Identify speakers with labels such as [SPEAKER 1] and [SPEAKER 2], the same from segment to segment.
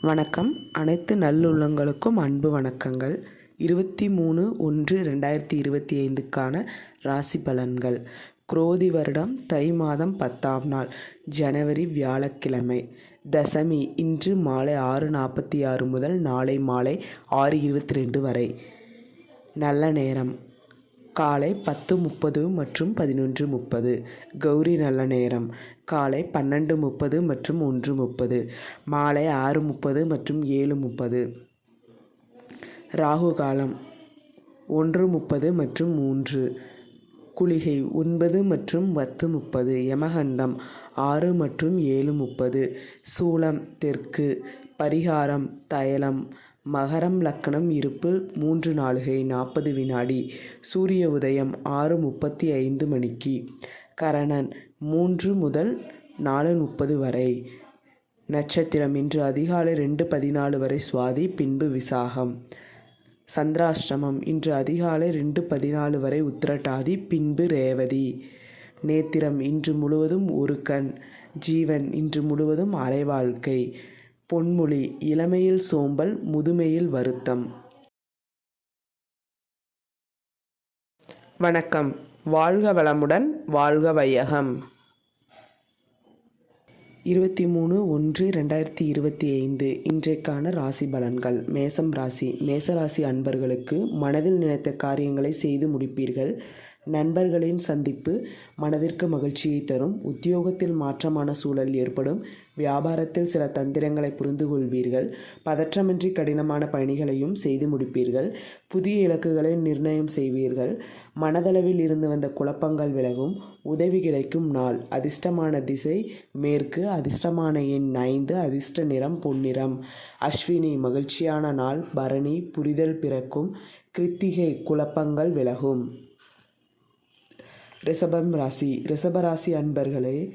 [SPEAKER 1] வணக்கம். அனைத்து நல்லுள்ளங்களுக்கும் அன்பு வணக்கங்கள். இருபத்தி மூணு ஒன்று ரெண்டாயிரத்தி இருபத்தி ஐந்துக்கான ராசி பலன்கள். குரோதி வருடம் தை மாதம் பத்தாம் நாள் ஜனவரி வியாழக்கிழமை. தசமி இன்று மாலை ஆறு நாற்பத்தி ஆறு முதல் நாளை மாலை ஆறு இருபத்தி ரெண்டு வரை. நல்ல நேரம். காலை பத்து முப்பது மற்றும் பதினொன்று முப்பது. கௌரி நல்ல நேரம். காலை பன்னெண்டு முப்பது மற்றும் ஒன்று முப்பது. மாலை ஆறு முப்பது மற்றும் ஏழு முப்பது. ராகு காலம் ஒன்று முப்பது மற்றும் மூன்று. குளிகை ஒன்பது மற்றும் பத்து முப்பது. யமகண்டம் ஆறு மற்றும் ஏழு முப்பது. சூளம் தெற்கு. பரிகாரம் தைலம். மகரம் லக்கணம் இருப்பு மூன்று நாளுகை நாற்பது வினாடி. சூரிய உதயம் ஆறு முப்பத்தி ஐந்து மணிக்கு. கரணன் மூன்று முதல் நாலு முப்பது வரை. நட்சத்திரம் இன்று அதிகாலை ரெண்டு பதினாலு வரை சுவாதி பின்பு விசாகம். சந்திராஷ்டமம் இன்று அதிகாலை ரெண்டு பதினாலு வரை உத்திரட்டாதி பின்பு ரேவதி. நேத்திரம் இன்று முழுவதும் ஒரு கண் ஜீவன் இன்று முழுவதும் அரை வாழ்க்கை பொன்மொழி இளமையில் சோம்பல் முதுமையில் வருத்தம். வணக்கம். வாழ்க வளமுடன் வாழ்க வையகம். இருபத்தி மூணு ஒன்று ரெண்டாயிரத்தி இருபத்தி ஐந்து. இன்றைக்கான ராசி பலன்கள். மேசம் ராசி. மேசராசி அன்பர்களுக்கு மனதில் நினைத்த காரியங்களை செய்து முடிப்பீர்கள். நண்பர்களின் சந்திப்பு மனதிற்கு மகிழ்ச்சியை தரும். உத்தியோகத்தில் மாற்றமான சூழல் ஏற்படும். வியாபாரத்தில் சில தந்திரங்களை புரிந்து கொள்வீர்கள் பதற்றமின்றி கடினமான பணிகளையும் செய்து முடிப்பீர்கள். புதிய இலக்குகளை நிர்ணயம் செய்வீர்கள். மனதளவில் இருந்து வந்த குழப்பங்கள் விலகும். உதவி கிடைக்கும் நாள். அதிர்ஷ்டமான திசை. மேற்கு. அதிர்ஷ்டமான எண் ஐந்து. அதிர்ஷ்ட நிறம் பொன்னிறம். அஸ்வினி மகிழ்ச்சியான நாள். பரணி புரிதல் பிறக்கும். கிருத்திகை குழப்பங்கள் விலகும். ரிஷபம் ராசி. ரிஷபராசி அன்பர்களே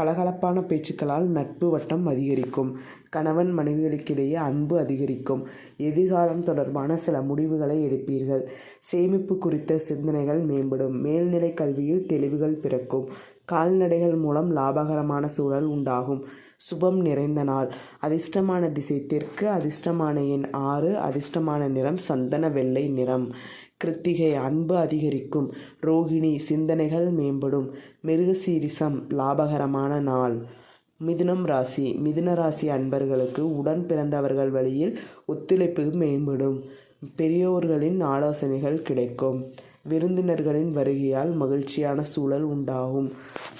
[SPEAKER 1] கலகலப்பான பேச்சுக்களால் நட்பு வட்டம் அதிகரிக்கும். கணவன் மனைவிகளுக்கிடையே அன்பு அதிகரிக்கும். எதிர்காலம் தொடர்பான சில முடிவுகளை எடுப்பீர்கள். சேமிப்பு குறித்த சிந்தனைகள் மேம்படும். மேல்நிலை கல்வியில் தெளிவுகள் பிறக்கும். கால்நடைகள் மூலம் லாபகரமான சூழல் உண்டாகும். சுபம் நிறைந்த நாள். அதிர்ஷ்டமான திசை தெற்கு அதிர்ஷ்டமான எண் ஆறு அதிர்ஷ்டமான நிறம் சந்தன வெள்ளை நிறம். கிருத்திகை அன்பு அதிகரிக்கும். ரோகிணி சிந்தனைகள் மேம்படும். மிருகசீரிசம் லாபகரமான நாள். மிதுனம் ராசி. மிதுன ராசி அன்பர்களுக்கு உடன் பிறந்தவர்கள் வழியில் ஒத்துழைப்பு மேம்படும். பெரியோர்களின் ஆலோசனைகள் கிடைக்கும். விருந்தினர்களின் வருகையால் மகிழ்ச்சியான சூழல் உண்டாகும்.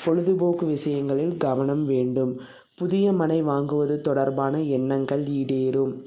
[SPEAKER 1] பொழுதுபோக்கு விஷயங்களில் கவனம் வேண்டும். புதிய மனை வாங்குவது தொடர்பான எண்ணங்கள் ஈடேறும்.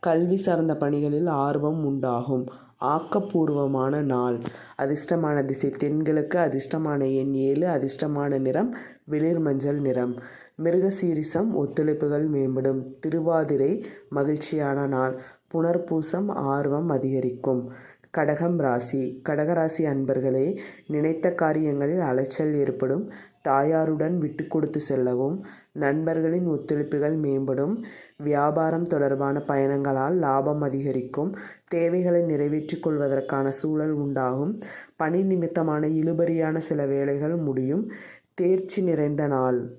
[SPEAKER 1] கல்வி சார்ந்த பணிகளில் ஆர்வம் உண்டாகும். ஆக்கப்பூர்வமான நாள். அதிர்ஷ்டமான திசை தென்கிழக்கு அதிர்ஷ்டமான எண் ஏழு அதிர்ஷ்டமான நிறம் வெளிர் மஞ்சள் நிறம். மிருகசீரிசம் ஒத்துழைப்புகள் மேம்படும். திருவாதிரை மகிழ்ச்சியான நாள். புனர்பூசம் ஆர்வம் அதிகரிக்கும். கடகம் ராசி. கடகராசி அன்பர்களே நினைத்த காரியங்களில் அலைச்சல் ஏற்படும். தாயாருடன் விட்டு கொடுத்து செல்லவும் நண்பர்களின் ஒத்துழைப்புகள் மேம்படும். வியாபாரம் தொடர்பான பயணங்களால் லாபம் அதிகரிக்கும். தேவைகளை நிறைவேற்றிக் கொள்வதற்கான சூழல் உண்டாகும். பணி நிமித்தமான இழுபறியான சில வேலைகள் முடியும். தேர்ச்சி நிறைந்த நாள்.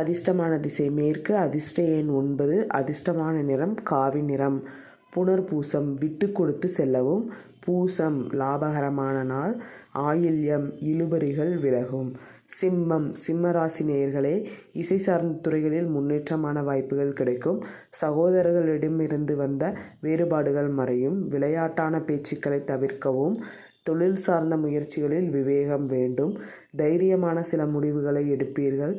[SPEAKER 1] அதிர்ஷ்டமான திசை மேற்கு அதிர்ஷ்ட எண் ஒன்பது அதிர்ஷ்டமான நிறம் காவி நிறம். புனர்பூசம் விட்டு கொடுத்து செல்லவும். பூசம் லாபகரமான நாள். ஆயில்யம் இழுபறிகள் விலகும். சிம்மம் சிம்மராசி நேயர்களே இசை சார்ந்த துறைகளில் முன்னேற்றமான வாய்ப்புகள் கிடைக்கும். சகோதரர்களிடமிருந்து வந்த வேறுபாடுகள் மறையும். விளையாட்டான பேச்சுக்களை தவிர்க்கவும். தொழில் சார்ந்த முயற்சிகளில் விவேகம் வேண்டும். தைரியமான சில முடிவுகளை எடுப்பீர்கள்.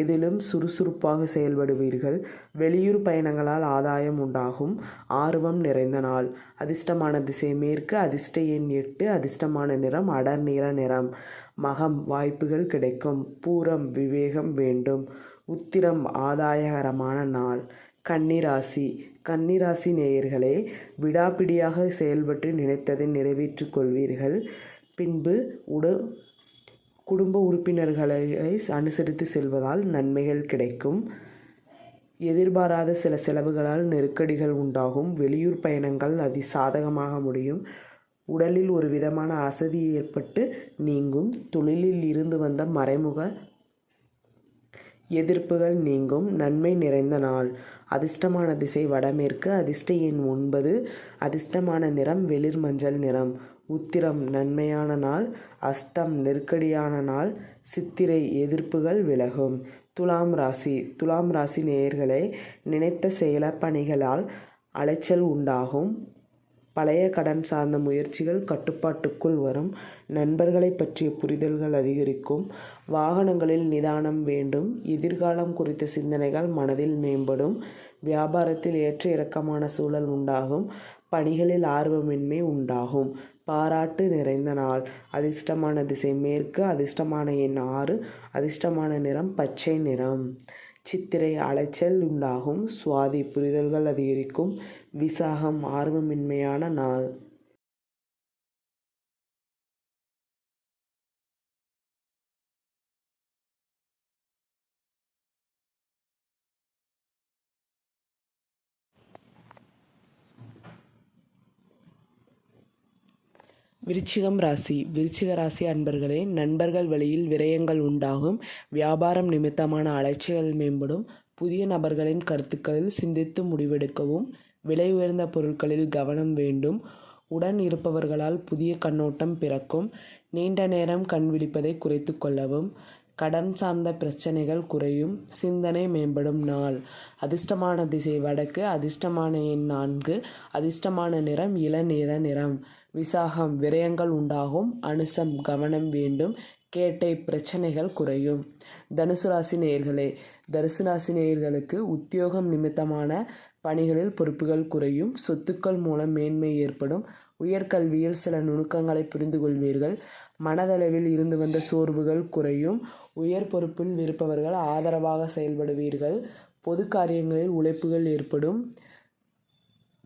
[SPEAKER 1] எதிலும் சுறுசுறுப்பாக செயல்படுவீர்கள். வெளியூர் பயணங்களால் ஆதாயம் உண்டாகும். ஆர்வம் நிறைந்த நாள். அதிர்ஷ்டமான திசை மேற்கு அதிர்ஷ்ட எண் எட்டு அதிர்ஷ்டமான நிறம் அடர் நீல நிறம். மகம் வாய்ப்புகள் கிடைக்கும். பூரம் விவேகம் வேண்டும். உத்திரம் ஆதாயகரமான நாள். கன்னிராசி கன்னிராசி நேயர்களே விடாப்பிடியாக செயல்பட்டு நினைத்ததை நிறைவேற்றிக் கொள்வீர்கள். பின்பு உட குடும்ப உறுப்பினர்களை அனுசரித்து செல்வதால் நன்மைகள் கிடைக்கும். எதிர்பாராத சில செலவுகளால் நெருக்கடிகள் உண்டாகும். வெளியூர் பயணங்கள் அதி சாதகமாக முடியும். உடலில் ஒரு விதமான அசதி ஏற்பட்டு நீங்கும். தொழிலில் இருந்து வந்த மறைமுக எதிர்ப்புகள் நீங்கும். நன்மை நிறைந்த நாள். அதிர்ஷ்டமான திசை வடமேற்கு. அதிர்ஷ்ட எண் ஒன்பது. அதிர்ஷ்டமான நிறம் வெளிர் மஞ்சள் நிறம். உத்திரம் நன்மையான நாள். அஸ்தம் நெருக்கடியான நாள். சித்திரை எதிர்ப்புகள் விலகும். துலாம் ராசி. துலாம் ராசி நேயர்களே நினைத்த செயல பணிகளால் அலைச்சல் உண்டாகும். பழைய கடன் சார்ந்த முயற்சிகள் கட்டுப்பாட்டுக்குள் வரும். நண்பர்களை பற்றிய புரிதல்கள் அதிகரிக்கும். வாகனங்களில் நிதானம் வேண்டும். எதிர்காலம் குறித்த சிந்தனைகள் மனதில் மேம்படும். வியாபாரத்தில் ஏற்ற இறக்கமான சூழல் உண்டாகும். பணிகளில் ஆர்வமின்மை உண்டாகும். பாராட்டு நிறைந்த நாள். அதிர்ஷ்டமான திசை மேற்கு அதிர்ஷ்டமான எண் ஆறு அதிர்ஷ்டமான நிறம் பச்சை நிறம். சித்திரை அலைச்சல் உண்டாகும். சுவாதி புரிதல்கள் அதிகரிக்கும். விசாகம் ஆர்வமின்மையான நாள். விருச்சிகம் ராசி விருச்சிக ராசி அன்பர்களே நண்பர்கள் வழியில் விரயங்கள் உண்டாகும். வியாபாரம் நிமித்தமான அலைச்சல்கள் மேம்படும். புதிய நபர்களின் கருத்துக்களில் சிந்தித்து முடிவெடுக்கவும் விலை உயர்ந்த பொருட்களில் கவனம் வேண்டும். உடன் இருப்பவர்களால் புதிய கண்ணோட்டம் பிறக்கும். நீண்ட நேரம் கண் விழிப்பதை குறைத்து கொள்ளவும். கடன் சார்ந்த பிரச்சனைகள் குறையும். சிந்தனை மேம்படும் நாள். அதிர்ஷ்டமான திசை வடக்கு அதிர்ஷ்டமான எண் நான்கு அதிர்ஷ்டமான நிறம் இளநீல நிறம். விசாகம் விரயங்கள் உண்டாகும். அனுசம் கவனம் வேண்டும். கேட்டை பிரச்சனைகள் குறையும். தனுசு ராசி நேயர்களே தனுசு ராசி நேயர்களுக்கு உத்தியோகம் நிமித்தமான பணிகளில் பொறுப்புகள் குறையும். சொத்துக்கள் மூலம் மேன்மை ஏற்படும். உயர்கல்வியில் சில நுணுக்கங்களை புரிந்து கொள்வீர்கள் மனதளவில் இருந்து வந்த சோர்வுகள் குறையும். உயர் பொறுப்பில் இருப்பவர்கள் ஆதரவாக செயல்படுவீர்கள். பொது காரியங்களில் உழைப்புகள் ஏற்படும்.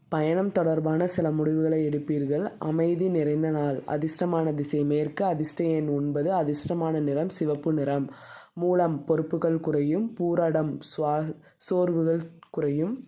[SPEAKER 1] பயணம் தொடர்பான சில முடிவுகளை எடுப்பீர்கள். அமைதி நிறைந்த நாள். அதிர்ஷ்டமான திசை மேற்கு. அதிர்ஷ்ட எண் ஒன்பது. அதிர்ஷ்டமான நிறம் சிவப்பு நிறம். மூலம் பொறுப்புகள் குறையும். பூராடம் சுவா சோர்வுகள் குறையும்.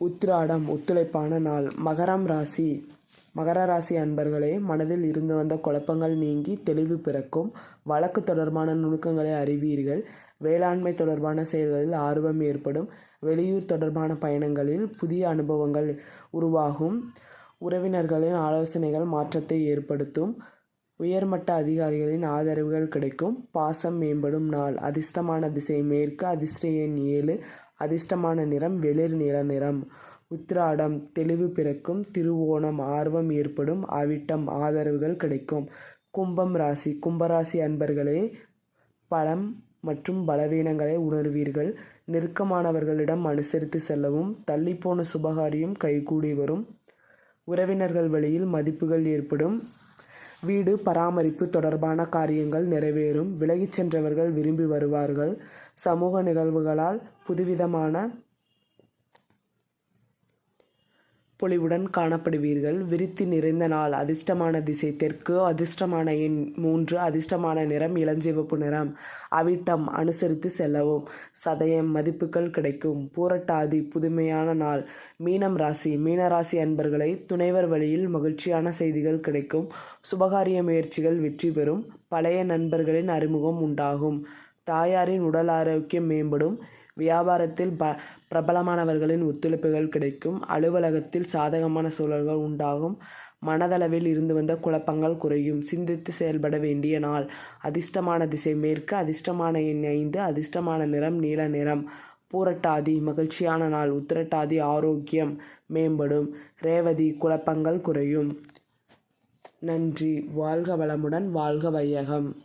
[SPEAKER 1] உத்திராடம். ஒத்துழைப்பான நாள். மகரம் ராசி. மகர ராசி அன்பர்களே மனதில் இருந்து வந்த குழப்பங்கள் நீங்கி தெளிவு பிறக்கும். வழக்கு தொடர்பான நுணுக்கங்களை அறிவீர்கள். வேளாண்மை தொடர்பான செயல்களில் ஆர்வம் ஏற்படும். வெளியூர் தொடர்பான பயணங்களில் புதிய அனுபவங்கள் உருவாகும். உறவினர்களின் ஆலோசனைகள் மாற்றத்தை ஏற்படுத்தும். உயர்மட்ட அதிகாரிகளின் ஆதரவுகள் கிடைக்கும். பாசம் மேம்படும் நாள். அதிர்ஷ்டமான திசை மேற்கு அதிர்ஷ்ட எண் ஏழு. அதிர்ஷ்டமான நிறம் வெளிர் நிற நிறம். உத்திராடம் தெளிவு பிறக்கும் திருவோணம் ஆர்வம் ஏற்படும் அவிட்டம் ஆதரவுகள் கிடைக்கும். கும்பம் ராசி கும்பராசி அன்பர்களே பலம் மற்றும் பலவீனங்களை உணர்வீர்கள். நெருக்கமானவர்களிடம் அனுசரித்து செல்லவும் தள்ளிப்போன சுபகாரியம் கைகூடி வரும். உறவினர்கள் வழியில் மதிப்புகள் ஏற்படும். வீடு பராமரிப்பு தொடர்பான காரியங்கள் நிறைவேறும். விலகிச் சென்றவர்கள் விரும்பி வருவார்கள். சமூக நிகழ்வுகளால் புதுவிதமான பொலிவுடன் காணப்படுவீர்கள். விருத்தி நிறைந்த நாள் அதிர்ஷ்டமான திசை தெற்கு அதிர்ஷ்டமான எண் மூன்று அதிர்ஷ்டமான நிறம் இளஞ்சிவப்பு நிறம். அவிட்டம் அனுசரித்து செல்லவும். சதயம் மதிப்புகள் கிடைக்கும். பூரட்டாதி புதுமையான நாள். மீனம் ராசி மீனராசி அன்பர்களை துணைவர் வழியில் மகிழ்ச்சியான செய்திகள் கிடைக்கும். சுபகாரிய முயற்சிகள் வெற்றி பெறும். பழைய நண்பர்களின் அறிமுகம் உண்டாகும். தாயாரின் உடல் ஆரோக்கியம் மேம்படும். வியாபாரத்தில் ப பிரபலமானவர்களின் ஒத்துழைப்புகள் கிடைக்கும். அலுவலகத்தில் சாதகமான சூழல்கள் உண்டாகும். மனதளவில் இருந்து வந்த குழப்பங்கள் குறையும். சிந்தித்து செயல்பட வேண்டிய நாள். அதிர்ஷ்டமான திசை மேற்கு அதிர்ஷ்டமான எண் ஐந்து அதிர்ஷ்டமான நிறம் நீல நிறம். பூரட்டாதி மகிழ்ச்சியான நாள். உத்திரட்டாதி ஆரோக்கியம் மேம்படும். ரேவதி குழப்பங்கள் குறையும். நன்றி. வாழ்க வளமுடன் வாழ்க வையகம்.